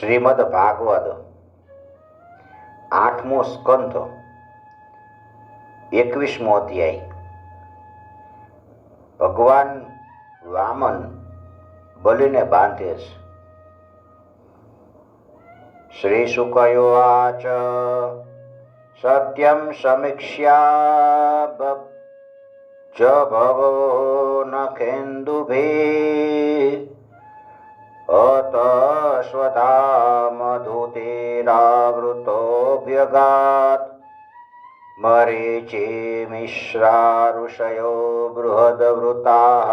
શ્રીમદ ભાગવત. આઠમો સ્કંધ એકવીસમો અધ્યાય. ભગવાન વામન બલિને બાંધે છે. શ્રી શુકયોવાચ સત્યમ સમીક્ષ્યા જ ભવો ન મરીચી મિશ્રા ઋષયો બૃહદવૃતાः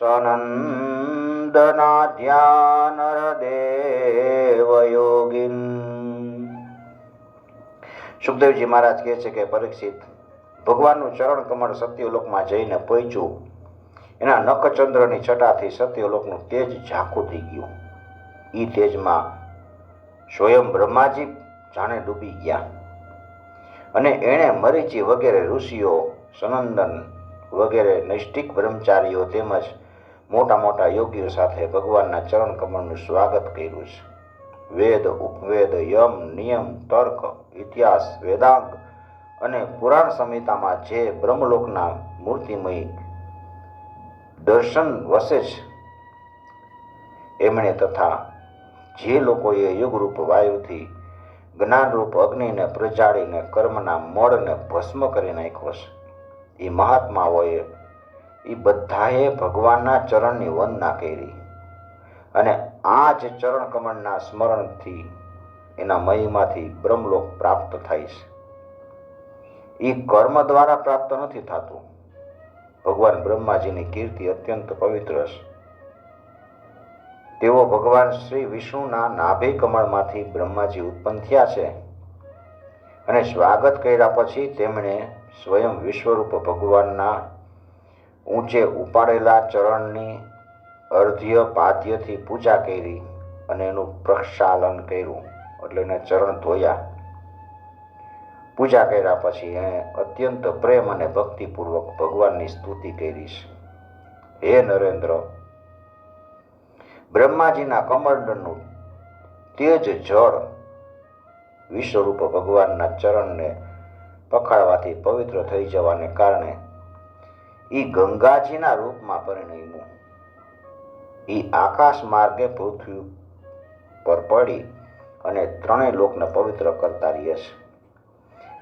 સનંદનાધ્યાનરદેવયોગિન સુખદેવજી મહારાજ કહે છે કે પરીક્ષિત ભગવાનનું ચરણ કમળ સત્યલોકમાં જઈને પહોંચ્યું. એના નખચંદ્રની છટાથી સત્યલોકનું તેજ ઝાંખું થઈ ગયું. એ તેજમાં સ્વયં બ્રહ્માજી જાણે ડૂબી ગયા. અને એણે મરીચી વગેરે ઋષિઓ, સનંદન વગેરે નૈષ્ઠિક બ્રહ્મચારીઓ તેમજ મોટા મોટા યોગીઓ સાથે ભગવાનના ચરણ કમળનું સ્વાગત કર્યું છે. વેદ, ઉપવેદ, યમ, નિયમ, તર્ક, ઇતિહાસ, વેદાંગ અને પુરાણ સંહિતામાં જે બ્રહ્મલોકના મૂર્તિમય દર્શન વસે છે એમણે તથા જે લોકોએ યુગરૂપ વાયુથી જ્ઞાનરૂપ અગ્નિને પ્રજાળીને કર્મના મળને ભસ્મ કરી નાખ્યો છે. એ મહાત્માઓએ એ બધાએ ભગવાનના ચરણની વંદના કરી. અને આ જ ચરણ કમળના સ્મરણથી એના મહિમાથી બ્રહ્મલોક પ્રાપ્ત થાય છે. એ કર્મ દ્વારા પ્રાપ્ત નથી થતું. ભગવાન બ્રહ્માજીની કીર્તિ અત્યંત પવિત્ર છે. તેઓ ભગવાન શ્રી વિષ્ણુના નાભી કમળમાંથી બ્રહ્માજી ઉત્પન્ન થયા છે અને સ્વાગત કર્યા પછી તેમણે સ્વયં વિશ્વરૂપ ભગવાનના ઊંચે ઉપાડેલા ચરણની અર્ધ્ય પાદ્યથી પૂજા કરી અને એનું પ્રક્ષાલન કર્યું. એટલે એને ચરણ ધોયા. પૂજા કર્યા પછી એ અત્યંત પ્રેમ અને ભક્તિપૂર્વક ભગવાનની સ્તુતિ કરીશ. હે નરેન્દ્ર, બ્રહ્માજીના કમંડળનું તેજ જળ વિશ્વરૂપ ભગવાનના ચરણને પખાડવાથી પવિત્ર થઈ જવાને કારણે એ ગંગાજીના રૂપમાં પરિણમ્યું. એ આકાશ માર્ગે પૃથ્વી પર પડી અને ત્રણેય લોકને પવિત્ર કરતા રહે છે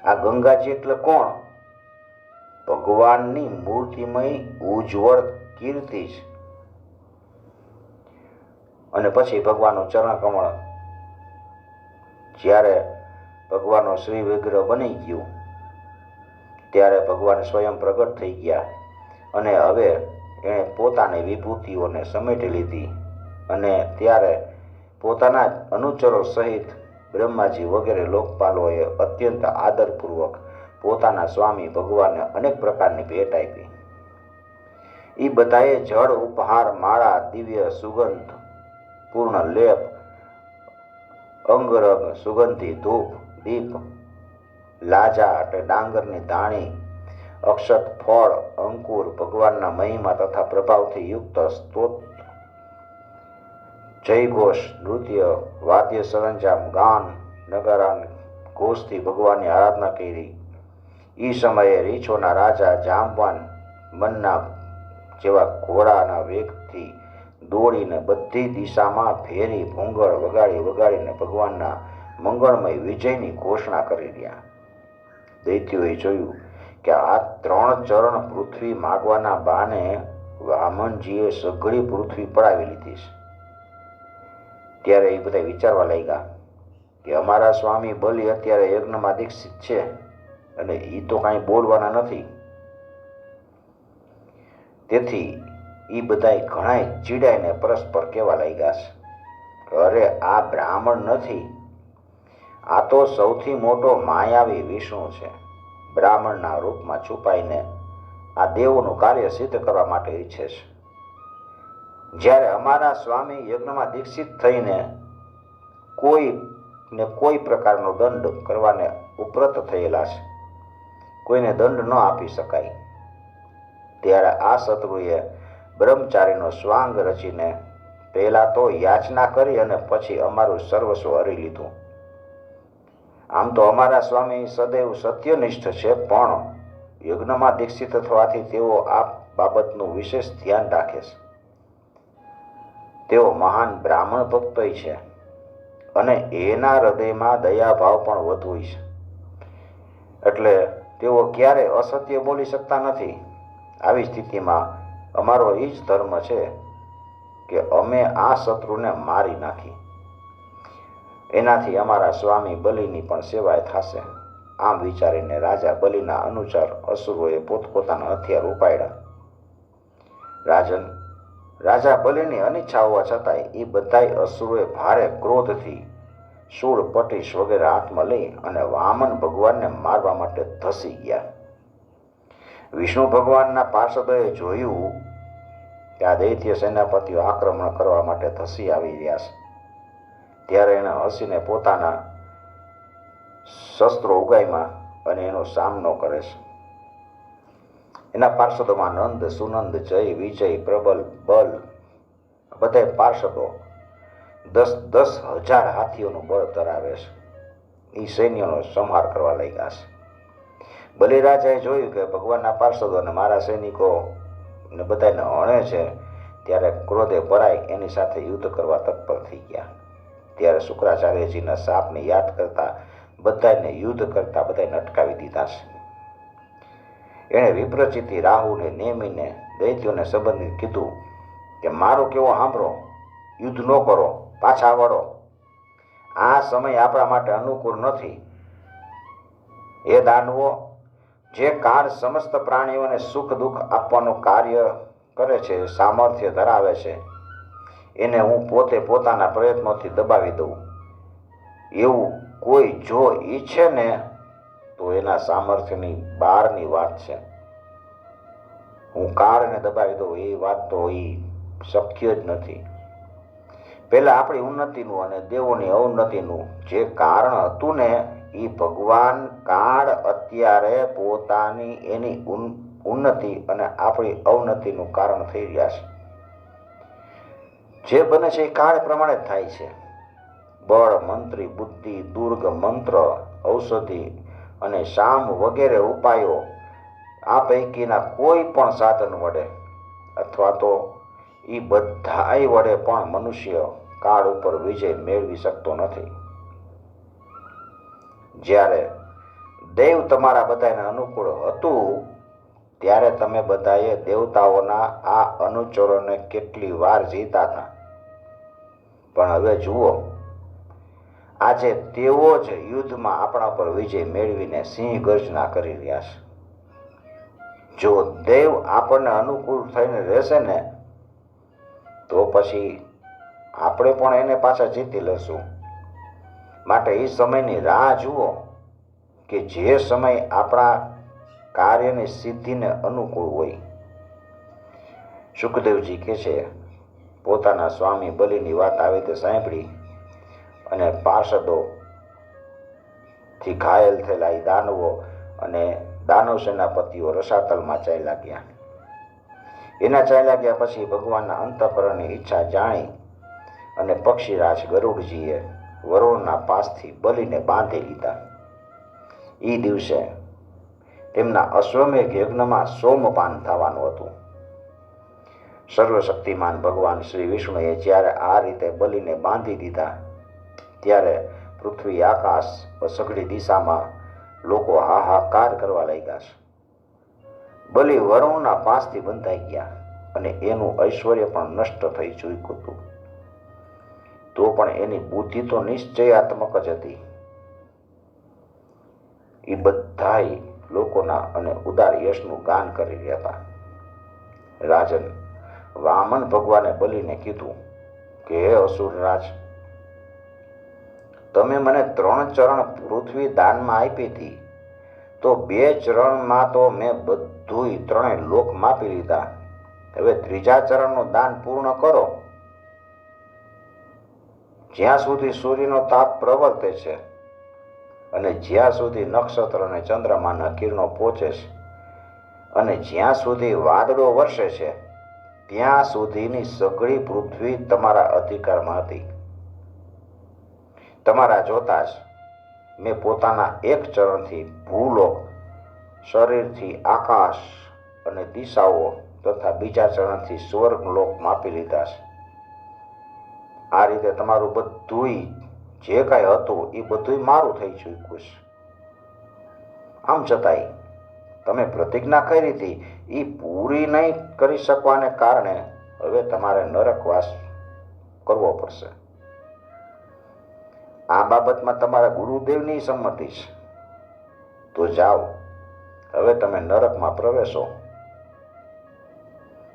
આ ગંગાજી એટલે કોણ? ભગવાનની મૂર્તિમય ઉજ્જવળ કીર્તિ છે. અને પછી ભગવાનનું ચરણ કમળ જ્યારે ભગવાનનો શ્રી વિગ્રહ બની ગયું, ત્યારે ભગવાન સ્વયં પ્રગટ થઈ ગયા અને હવે એણે પોતાની વિભૂતિઓને સમેટી લીધી અને ત્યારે પોતાના જ અનુચરો સહિત બ્રહ્માજી વગેરે લોકપાલોએ અત્યંત આદરપૂર્વક પોતાના સ્વામી ભગવાનને અનેક પ્રકારની ભેટ આપી. એ બધાએ જળ, ઉપહાર, માળા, દિવ્ય સુગંધ, પૂર્ણ લેપ, અંગરંગ સુગંધી, ધૂપ, દીપ, લાજા એટલે ડાંગરની ધાણી, અક્ષત ફળ, અંકુર ભગવાનના મહિમા તથા પ્રભાવથી યુક્ત સ્તોત્ર જયઘોષ નૃત્ય, વાદ્ય સરંજામ, ગાન, નગારાન ઘોષથી ભગવાનની આરાધના કરી. એ સમયે રીછોના રાજા જામવાન મનના જેવા ઘોડાના વેગથી દોડીને બધી દિશામાં ફેરી ભૂંગળ વગાડી, વગાડીને ભગવાનના મંગળમય વિજયની ઘોષણા કરી રહ્યા. દૈત્યોએ જોયું કે આ ત્રણ ચરણ પૃથ્વી માગવાના બાને વામનજીએ સઘળી પૃથ્વી પડાવી લીધી છે. ત્યારે એ બધા વિચારવા લાગ્યા કે અમારા સ્વામી બલિ અત્યારે યજ્ઞમાં દીક્ષિત છે અને એ તો કાંઈ બોલવાના નથી. તેથી એ બધાય ઘણાય ચીડાઈને પરસ્પર કહેવા લાગ્યા છે અરે આ બ્રાહ્મણ નથી. આ તો સૌથી મોટો માયાવી વિષ્ણુ છે. બ્રાહ્મણના રૂપમાં છુપાઈને આ દેવોનું કાર્ય સિદ્ધ કરવા માટે ઈચ્છે છે. જ્યારે અમારા સ્વામી યજ્ઞમાં દીક્ષિત થઈને કોઈ ને કોઈ પ્રકારનો દંડ કરવાને ઉપરત થયેલા છે. કોઈને દંડ ન આપી શકાય. ત્યારે આ શત્રુએ બ્રહ્મચારીનો સ્વાંગ રચીને પહેલાં તો યાચના કરી અને પછી અમારું સર્વસ્વ હરી લીધું. આમ તો અમારા સ્વામી સદૈવ સત્યનિષ્ઠ છે, પણ યજ્ઞમાં દીક્ષિત થવાથી તેઓ આ બાબતનું વિશેષ ધ્યાન રાખે છે. તેઓ મહાન બ્રાહ્મણ ભક્તય છે અને એના હૃદયમાં દયાભાવ પણ વધુ છે. એટલે તેઓ ક્યારે અસત્ય બોલી શકતા નથી. આવી સ્થિતિમાં અમારો એ જ ધર્મ છે કે અમે આ શત્રુને મારી નાખી. એનાથી અમારા સ્વામી બલિની પણ સેવાય થશે. આમ વિચારીને રાજા બલિના અનુચાર અસુરોએ પોતપોતાના હથિયાર ઉપાડ્યા. રાજન રાજા બલિની અનિચ્છા હોવા છતાંય એ બધાય અસુરોએ ભારે ક્રોધથી શૂળ પટીશ વગેરે હાથમાં લઈ અને વામન ભગવાનને મારવા માટે ધસી ગયા. વિષ્ણુ ભગવાનના પાર્ષદોએ જોયું કે આ દૈત્ય સેનાપતિઓ આક્રમણ કરવા માટે ધસી આવી રહ્યા છે. ત્યારે એણે હસીને પોતાના શસ્ત્રો ઉગાઈમાં અને એનો સામનો કરે છે. એના પાર્ષદોમાં નંદ, સુનંદ, જય, વિજય, પ્રબલ, બલ બધા પાર્ષદો દસ દસ હજાર હાથીઓનું બળ ધરાવે છે. એ સૈન્યનો સંહાર કરવા લાગ્યા છે. બલિરાજાએ જોયું કે ભગવાનના પાર્ષદો અને મારા સૈનિકો ને બધાને હણે છે, ત્યારે ક્રોધે ભરાય એની સાથે યુદ્ધ કરવા તત્પર થઈ ગયા. ત્યારે શુક્રાચાર્યજીના સાપને યાદ કરતા બધાને યુદ્ધ કરતા બધાને અટકાવી દીધા છે. એણે વિપ્રચિતી રાહુને, નેમીને, દૈત્યોને સંબંધિત કીધું કે મારો કેવો સાંભળો, યુદ્ધ ન કરો, પાછા વળો. આ સમય આપણા માટે અનુકૂળ નથી. એ દાનવો, જે કાળ સમસ્ત પ્રાણીઓને સુખ દુઃખ આપવાનું કાર્ય કરે છે, સામર્થ્ય ધરાવે છે, એને હું પોતે પોતાના પ્રયત્નોથી દબાવી દઉં. એવું કોઈ જો ઈચ્છે ને તો એના સામર્થ્યની બહારની વાત છે. હું કાળને દબાવી દઉં, એ વાત તો એ શક્ય જ નથી. પહેલાં આપણી ઉન્નતિનું અને દેવોની અવનતિનું જે કારણ હતું ને એ ભગવાન કાળ અત્યારે પોતાની એની ઉન- ઉન્નતિ અને આપણી અવનતિનું કારણ થઈ રહ્યા છે. જે બને છે એ કાળ પ્રમાણે જ થાય છે. બળ, મંત્રી, બુદ્ધિ, દુર્ગ, મંત્ર, ઔષધિ અને શામ વગેરે ઉપાયો આ પૈકીના કોઈ પણ સાધન વડે અથવા તો એ બધાય વડે પણ મનુષ્ય કાળ ઉપર વિજય મેળવી શકતો નથી. જ્યારે દેવ તમારા બધાને અનુકૂળ હતું, ત્યારે તમે બધાએ દેવતાઓના આ અનુચરોને કેટલી વાર જીતા હતા પણ હવે જુઓ આજે તેઓ જ યુદ્ધમાં આપણા પર વિજય મેળવીને સિંહ ગર્જના કરી રહ્યા છે. જો દેવ આપણને અનુકૂળ થઈને રહેશે ને, તો પછી આપણે પણ એને પાછા જીતી લેશું માટે એ સમયની રાહ જુઓ કે જે સમય આપણા કાર્યની સિદ્ધિને અનુકૂળ હોય. સુખદેવજી કહે છે, પોતાના સ્વામી બલિની વાત આવી તે સાંભળી અને પાર્ષદો થી ઘાયલ થયેલા એ દાનવો અને દાનવ સેનાપતિઓ રસાતલમાં ચાલ્યા ગયા. એના ચાલ્યા ગયા પછી ભગવાનના અંતઃકરણની ઈચ્છા જાણી અને પક્ષીરાજ ગરુડજીએ વરુણના પાસથી બલીને બાંધી લીધા. એ દિવસે તેમના અશ્વમેઘ યજ્ઞમાં સોમપાન થવાનું હતું. સર્વશક્તિમાન ભગવાન શ્રી વિષ્ણુએ જ્યારે આ રીતે બલીને બાંધી દીધા ત્યારે પૃથ્વી આકાશ સઘળી દિશામાં લોકો હાહાકાર કરવા લાગ્યા છે. બલિ વરુણના પાસથી બંધાઈ ગયા અને એનું ઐશ્વર્ય પણ નષ્ટ થઈ ચૂક્યું હતું. તો પણ એની બુદ્ધિ તો નિશ્ચયાત્મક જ હતી. એ બધાય લોકોના અને ઉદાર યશનું ગાન કરી રહ્યા હતા. રાજન વામન ભગવાને બલિને કીધું કે, હે અસુરરાજ તમે મને ત્રણ ચરણ પૃથ્વી દાનમાં આપી હતી, તો બે ચરણમાં તો મેં બધુંય ત્રણેય લોક માપી લીધા. હવે ત્રીજા ચરણનું દાન પૂર્ણ કરો. જ્યાં સુધી સૂર્યનો તાપ પ્રવર્તે છે અને જ્યાં સુધી નક્ષત્ર અને ચંદ્રમાના કિરણો પહોંચે છે અને જ્યાં સુધી વાદળો વરસે છે, ત્યાં સુધીની સઘળી પૃથ્વી તમારા અધિકારમાં હતી. તમારા જોતા જ મેં પોતાના એક ચરણથી ભૂલોક શરીરથી આકાશ અને દિશાઓ તથા બીજા ચરણથી સ્વર્ગ લોક માપી લીધા છે. આ રીતે તમારું બધુંય જે કાંઈ હતું એ બધુંય મારું થઈ ચૂક્યું છે. આમ છતાંય તમે પ્રતિજ્ઞા કરી હતી એ પૂરી નહીં કરી શકવાને કારણે હવે તમારે નરકવાસ કરવો પડશે. આ બાબતમાં તમારા ગુરુદેવની સંમતિ છે. તો જાઓ. હવે તમે નરકમાં પ્રવેશો.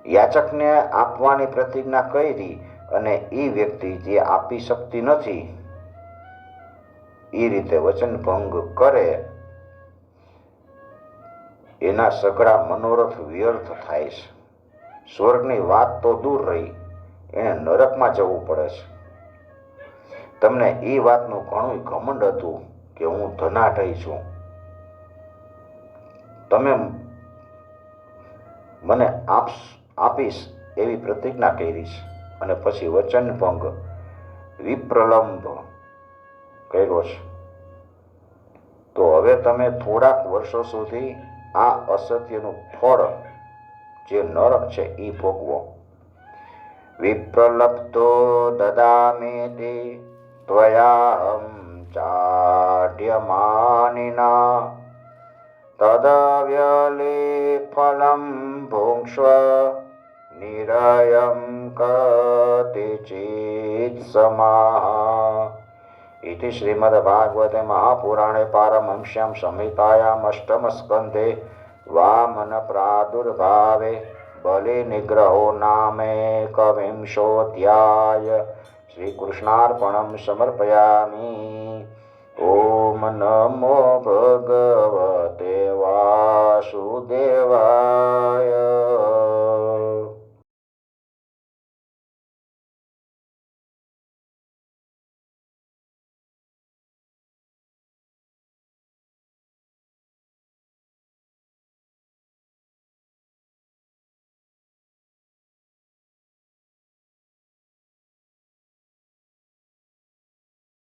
યાચકને આપવાની પ્રતિજ્ઞા કરી અને એ વ્યક્તિ જે આપી શકતી નથી એ રીતે વચનભંગ કરે. એના સઘળા મનોરથ વ્યર્થ થાય છે. સ્વર્ગની વાત તો દૂર રહી. એને નરકમાં જવું પડે છે. તમને એ વાતનું ઘણું ઘમંડ હતું કે હું ધનાઢય છું. તમે મને આપશ આપીશ એવી પ્રતિજ્ઞા કરીશ અને પછી વચનભંગ વિપ્રલંબ કર્યો છે. તો હવે તમે થોડાક વર્ષો સુધી આ અસત્યનું ફળ જે નરક છે એ ભોગવો. વિપ્રલબ્ધો દદામે તે त्वयाहं चाड्यमानिना तदव्यलेफलं भुङ्क्ष्व निरयं कतिचित् समाः इति श्रीमद्भागवते महापुराणे पारमंस्यां संहितायामष्टमस्कन्धे वामनप्रादुर्भावे बलिनिग्रहो नामे कविंशोऽध्याय શ્રીકૃષ્ણાર્પણમ સમર્પયામી. ઓમ નમો ભગવતે વાસુદેવાય.